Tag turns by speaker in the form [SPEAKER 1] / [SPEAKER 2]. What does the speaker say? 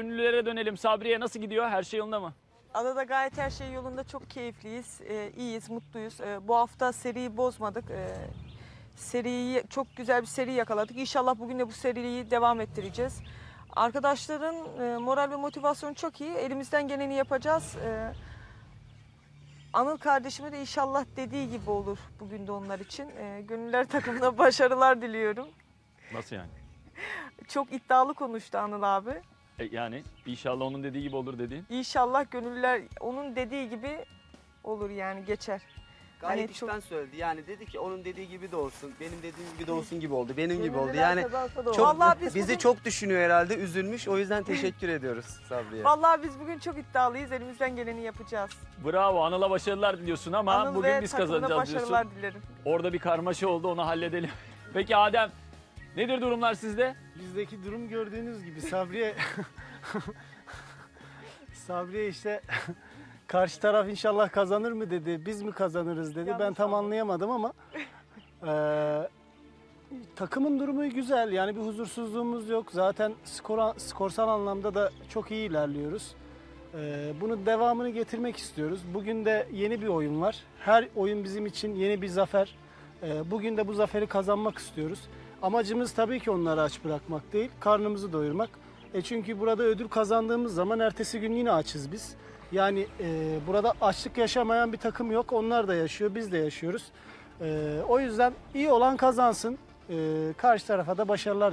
[SPEAKER 1] Ünlülere dönelim. Sabriye nasıl gidiyor? Her şey yolunda mı?
[SPEAKER 2] Adada gayet her şey yolunda. Çok keyifliyiz, e, iyiyiz, mutluyuz. E, bu hafta seriyi bozmadık. E, seriyi çok güzel bir seri yakaladık. İnşallah bugün de bu seriyi devam ettireceğiz. Arkadaşların e, moral ve motivasyonu çok iyi. Elimizden geleni yapacağız. E, Anıl kardeşime de inşallah dediği gibi olur bugün de onlar için. E, gönüller takımına başarılar diliyorum.
[SPEAKER 1] Nasıl yani?
[SPEAKER 2] Çok iddialı konuştu Anıl abi.
[SPEAKER 1] E, yani inşallah onun dediği gibi olur dediğin.
[SPEAKER 2] İnşallah gönüller onun dediği gibi olur yani geçer.
[SPEAKER 3] Gayet
[SPEAKER 2] Hani çok-
[SPEAKER 3] içten söyledi. Yani dedi ki onun dediği gibi de olsun. Benim dediğim gibi de olsun gibi oldu. Benim gibi oldu. Yani çok
[SPEAKER 2] Vallahi biz
[SPEAKER 3] bizi
[SPEAKER 2] bugün-
[SPEAKER 3] çok düşünüyor herhalde. Üzülmüş. O yüzden teşekkür ediyoruz Sabriye.
[SPEAKER 2] Vallahi biz bugün çok iddialıyız. Elimizden geleni yapacağız.
[SPEAKER 1] Bravo Anıl'a başarılar diliyorsun ama
[SPEAKER 2] Anıl
[SPEAKER 1] bugün
[SPEAKER 2] ve
[SPEAKER 1] biz
[SPEAKER 2] takımına
[SPEAKER 1] kazanacağız diyorsun.
[SPEAKER 2] başarılar dilerim.
[SPEAKER 1] Orada bir karmaşa oldu onu halledelim. Peki Adem nedir durumlar sizde?
[SPEAKER 4] Bizdeki durum gördüğünüz gibi Sabriye Sabriye işte karşı taraf inşallah kazanır mı dedi. Biz mi kazanırız dedi. ben
[SPEAKER 2] Yanlış
[SPEAKER 4] tam
[SPEAKER 2] anladım.
[SPEAKER 4] anlayamadım ama eee, takımın durumu güzel. Yani bir huzursuzluğumuz yok. Zaten skor, skorsal anlamda da çok iyi ilerliyoruz. Eee bunu devamını getirmek istiyoruz. Bugün de yeni bir oyun var. Her oyun bizim için yeni bir zafer. Eee, bugün de bu zaferi kazanmak istiyoruz. Amacımız tabii ki onları aç bırakmak değil, karnımızı doyurmak. E çünkü burada ödül kazandığımız zaman ertesi gün yine açız biz. Yani e, burada açlık yaşamayan bir takım yok. Onlar da yaşıyor, biz de yaşıyoruz. E, o yüzden iyi olan kazansın. E, karşı tarafa da başarılar